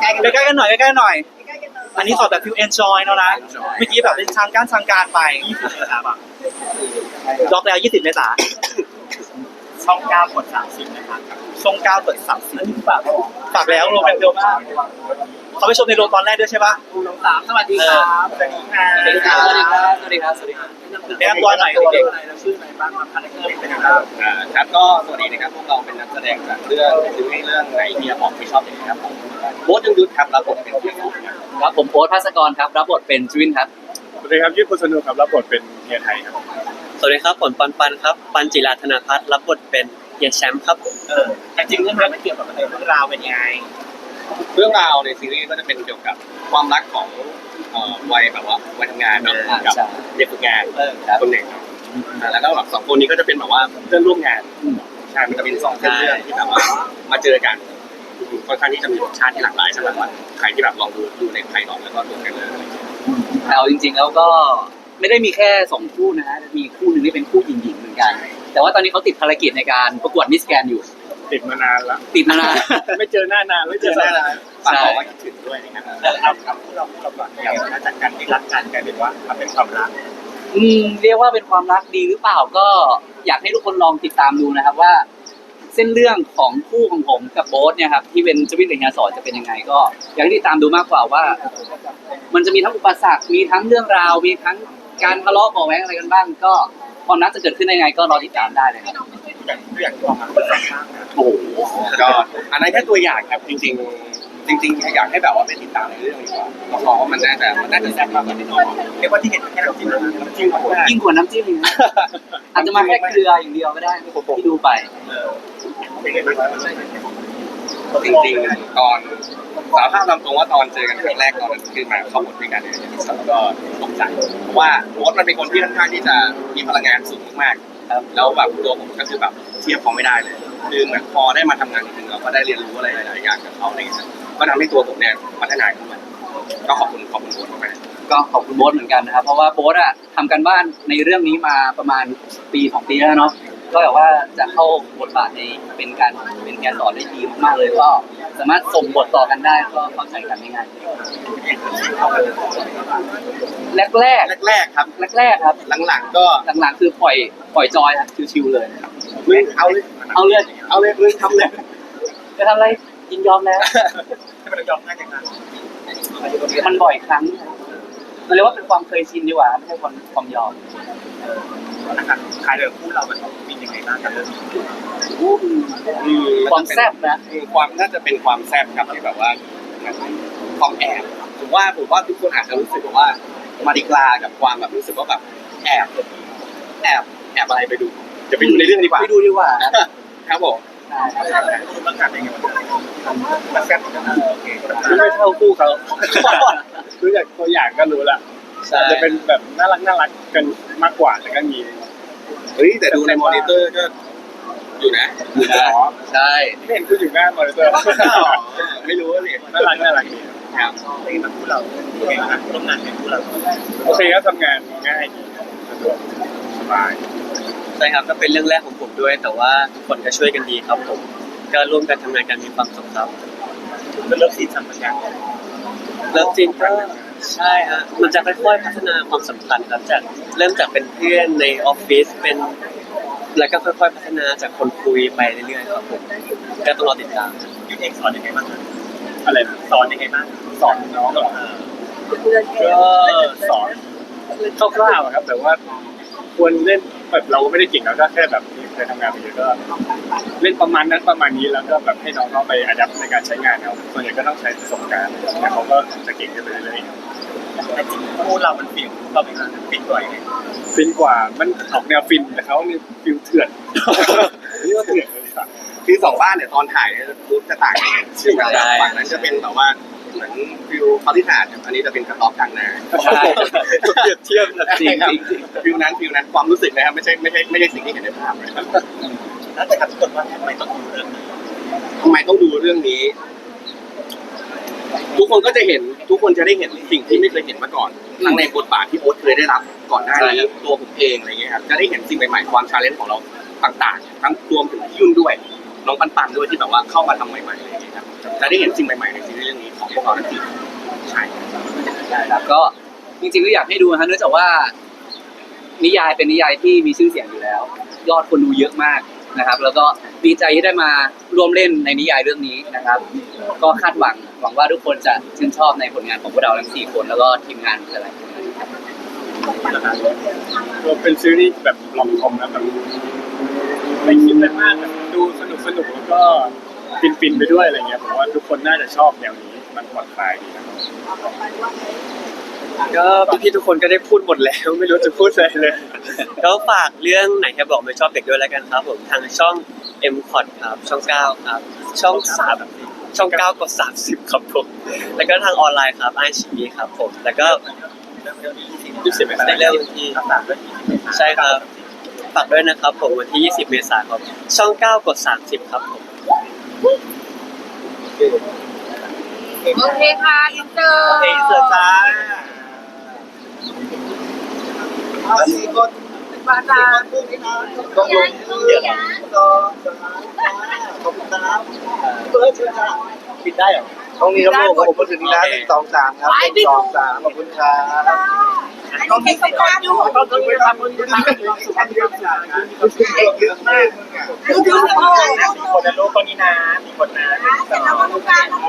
ใกล้ๆกันใกล้ๆกันหน่อยใกล้ๆกันหน่อย อันนี้สอบแบบฟิวเอนจอยเนาะนะเมื่อกี้แบบเป็นทางการทางการไป20เมษายนล็อกแล้ว20เมษายนช่องเก้ากดสามสิบนะครับช่อง9เปิด30ฝากฝากแล้วโรงแรมเร็วมาก เขาไปชมในโรงตอนแรกด้วยใช่ปะสามสวัสดีครับ สวัสดีครับ สวัสดีครับ สวัสดีครับ สวัสดีครับ สวัสดีครับแนะนำตัวหน่อยเด็กเราชื่ออะไรบ้างครับคาแรคเตอร์เป็นยังไงอ่าครับก็สวัสดีนะครับพวกเราเป็นนักแสดงจากเรื่องซีรีส์เรื่องไอเดียของไม่ชอบอย่างนี้ครับผมโบ๊ทยังยุทธครับรับบทเป็นเพียงครับครับผมโอ๊ตภัสกรครับรับบทเป็นจุวินครับ สวัสดีครับยืดคุณสนุกครับ รับบทเป็นเฮียไทยครับ สวัสดีครับผมปันปันครับ ปันจิราธนาพัฒน์รับบทเป็นเฮียแชมป์ครับ เออแต่จริงเรื่องราวมันเกี่ยวกับอะไรเรื่องราวเป็นยังไง เรื่องราวในซีรีส์ก็จะเป็นเกี่ยวกับความรักของเอ่อวัยแบบว่าวัยทำงานเนาะอ่ากับใช่ เด็กฝึกงานเออครับ คนหนึ่งครับอ่าแล้วก็แบบสองคนนี้ก็จะเป็นแบบว่าเพื่อนร่วมงานใช่มันจะเป็นสองเส้นเรื่องที่แบบว่ามาเจอกันค่อนข้างที่จะมีรสชาติที่หลากหลายสำหรับว่าใครที่แบบลองดูดูในไพลอตแล้วก็ดูกันเลย แต่เอาจริง ๆ แล้วก็ไม่ได้มีแค่สองคู่นะฮะมีคู่หนึ่งที่เป็นคู่หญิงๆเหมือนกัน แต่ว่าตอนนี้เขาติดภารกิจในการประกวดมิสแกนอยู่ ติดมานานแล้วติดมานาน ไม่เจอหน้านานไม่เจอหน้านานฝากบอกว่าคิดถึงด้วยนะครับแต่เอาเอาพวกเราพวกเราก่อนอย่างมาจากการที่รักกันกลายเป็นว่ามันเป็นความรักอืมเรียกว่าเป็นความรักดีหรือเปล่าก็อยากให้ทุกคนลองติดตามดูนะครับว่า เส้นเรื่องของคู่ของผมกับโบ๊ทเนี่ยครับที่เป็นจวินกับเฮียสอนจะเป็นยังไงก็ อยากให้ติดตามดูมากกว่าว่า มันจะมีทั้งอุปสรรคมีทั้งเรื่องราวมีทั้งการทะเลาะเบาะแว้งอะไรกันบ้าง ก็ความรักจะเกิดขึ้นได้ยังไงก็รอติดตามได้เลยครับ อย่างอย่างตัวมันเป็นสองข้างนะโอ้โหก็อันนั้นแค่ตัวอย่างครับจริงๆ จริงๆอยากให้แบบว่าไปติดตามในเรื่องดีกว่าเรามองว่ามันน่าจะมันน่าจะแซ่บมากกว่าที่น้องบอกเรียกว่าที่เห็นแค่เราจริงๆน้ำจิ้มของแม่ยิ่งกว่าน้ำจิ้มอีกนะอาจจะมาแค่เกลืออย่างเดียวก็ได้ที่ดูไปเป็นไงบ้างครับจริงๆตอนสารภาพตามตรงว่าตอนเจอกันครั้งแรกตอนนั้นคือมาเข้าบทด้วยกันเนี่ยแล้วก็ตกใจเพราะว่าโบ๊ทมันเป็นคนที่ค่อนข้างที่จะมีพลังงานสูงมากๆ ครับ แล้วแบบตัวผมก็คือแบบเทียบเขาไม่ได้เลย คือเหมือนพอได้มาทำงานจริงๆเราก็ได้เรียนรู้อะไรหลายๆอย่างกับเขาอะไรอย่างเงี้ยก็ทำให้ตัวผมเนี่ยพัฒนาขึ้นมาก็ขอบคุณขอบคุณโบ๊ทมากๆ ก็ขอบคุณโบ๊ทเหมือนกันนะครับ เพราะว่าโบ๊ทอะทำกันบ้านในเรื่องนี้มาประมาณปีสองปีแล้วเนาะ ก็แบบว่าจะเข้าบทบาทในเป็นการเป็นการสอนได้ดีมากๆเลยก็สามารถส่งบทต่อกันได้ก็เข้าใจกันง่ายๆแรกแรกแรกๆครับ แรกแรกๆครับหลังๆก็หลังๆคือปล่อยปล่อยจอยครับชิวๆเลย มึงเอาเลยเอาเลยเอาเลยมึงทำเลยจะทำอะไรยินยอมแล้วที่มันยอมง่ายจังนะมันบ่อยครั้งมัน เรียกว่าเป็นความเคยชินดีกว่าไม่ใช่ความความยอมนะครับคลายเรื่องคู่เรามันมียังไงบ้างกับเรื่องนี้อืมความแซ่บนะอืมความน่าจะเป็นความแซ่บครับที่แบบว่าความแอบผมว่าผมว่าทุกคนอาจจะรู้สึกแบบว่ามาดิกลากับความแบบรู้สึกว่าแบบแอบแอบแอบอะไรไปดูจะไปดูในเรื่องดีกว่าไปดูดีกว่าครับผมคู่ต้องการยังไงมันแซ่บกันโอเคไม่เท่าคู่เขา ดูจากตัวอย่างก็รู้ละใช่จะเป็นแบบน่ารักน่ารักกันมากกว่าแต่ก็มี เฮ้ยแต่ดูในมอนิเตอร์ก็อยู่นะอ๋อ ใช่ไม่เห็นคุณอยู่หน้ามอนิเตอร์ไม่รู้ว่าเลยน่ารักน่ารักดีครับเป็นมันคู่เราเป็นไงบ้างร่วมงานเป็นคู่เราโอเคก็ทำงานง่ายดีสะดวกสบาย ใช่ครับก็เป็นเรื่องแรกของผมด้วย แต่ว่าทุกคนก็ช่วยกันดีครับผมก็ร่วมกันทำงานกันมีความสุขครับ เป็นเรื่องซีนสัมพันธ์กัน เลิฟจริงก็ใช่ฮะมันจะค่อยๆพัฒนาความสัมพันธ์ครับจากเริ่มจากเป็นเพื่อนในออฟฟิศเป็น แล้วก็ค่อยๆพัฒนาจากคนคุยไปเรื่อยๆครับผมก็ต้องรอติดตามยูเองสอนยังไงบ้างอะไรนะสอนยังไงบ้างสอนน้องเหรอก็สอนคร่าวๆอะครับแต่ว่าควรเล่น แบบเราก็ไม่ได้เก่งเราก็แค่แบบเคยทำงานไปเยอะก็เล่นประมาณนั้นประมาณนี้แล้วก็แบบให้น้องเขาไปอัดในการใช้งานเอาส่วนใหญ่ก็ต้องใช้ประสบการณ์แต่เขาก็จะเก่งขึ้นไปเรื่อยแต่จริงคู่เรามันฟิลเราเป็นฟิลกว่ายังไงๆฟินกว่ามันออกแนวฟินแต่เขานี่ฟิลเถื่อนนี่ก็เถื่อนเลยครับคือสองบ้านเนี่ยตอนถ่ายเนี่ยรูปจะต่างกันใช่ไหมฝั่งนั้นจะเป็นแบบว่า เหมือนฟิวเขาที่ถ่ายอันนี้จะเป็นกระต๊อบกลางนาใช่เปรียบเทียบนะจริงจริงจริงฟิวนั้นฟิวนั้นความรู้สึกนะครับไม่ใช่ไม่ใช่ไม่ใช่สิ่งที่เห็นในภาพนะครับแล้วแต่ครับทุกคนว่าทำไมต้องดูเรื่องนี้ทำไมต้องดูเรื่องนี้ ทุกคนก็จะเห็นทุกคนจะได้เห็นสิ่งที่ไม่เคยเห็นมาก่อนทั้งในบทบาทที่โอ๊ตเคยได้รับ ก่อนหน้านี้ตัวผมเองอะไรเงี้ยครับจะได้เห็นสิ่งใหม่ๆความชาเลนจ์ของเราต่างๆ ทั้งรวมถึงพี่ยุ่นด้วย น้องปันปันด้วยที่แบบว่าเข้ามาทำใหม่ๆอะไรเงี้ยครับจะได้เห็นสิ่งใหม่ๆในซีรีส์เรื่องนี้ของพวกเราทั้งสี่ใช่ใช่ครับก็จริงๆก็อยากให้ดูนะฮะเนื่องจากว่า นิยายเป็นนิยายที่มีชื่อเสียงอยู่แล้ว ยอดคนดูเยอะมากนะครับ แล้วก็ดีใจที่ได้มาร่วมเล่นในนิยายเรื่องนี้นะครับ ก็คาดหวังหวังว่าทุกคนจะชื่นชอบในผลงานของพวกเราทั้งสี่คน แล้วก็ทีมงานหลายๆคนนะครับก็เป็นซีรีส์แบบลองคอมนะแบบ ไม่คิดอะไรมากแบบดูสนุกสนุกแล้วก็ฟินฟินๆไปด้วยอะไรเงี้ยผมว่าทุกคนน่าจะชอบแนวนี้มันผ่อนคลายดีนะครับก็พี่ๆทุกคนก็ได้พูดหมดแล้วไม่รู้จะพูดอะไรเลยก็ฝากเรื่องไหนแค่บอกไม่ชอบเด็กด้วยแล้วกันครับผมทางช่อง M c o t ครับช่อง 9 ครับ ช่อง3ช่อง 9กด30 ครับผมแล้วก็ทางออนไลน์ครับไอชีครับผมแล้วก็ยี่สิบเอ็ดในเรื่องวันที่ใช่ครับ ฝากด้วยนะครับผมวันที่ 20 เมษายนครับช่อง 9 กด 30 ครับผมโอเคค่ะอินเตอร์โอเคเสือจ้าเอาสี่คนมาจ้าต้องลงเดี๋ยวต่อขอบคุณครับเบิร์ดเชิญค่ะปิดได้เหรอต้องนี้ครับผมผมมาถึงแล้วหนึ่งสองสามครับหนึ่งสองสามขอบคุณครับ ต้องมีสัญญาณอยู่ต้องต้องไปทำมันเป็นสุขภาพเยอะมากเยอะมากดูดูดูมีคนนะลูกคนนี้นะมีคนนะเสร็จแล้วมาดูการเนา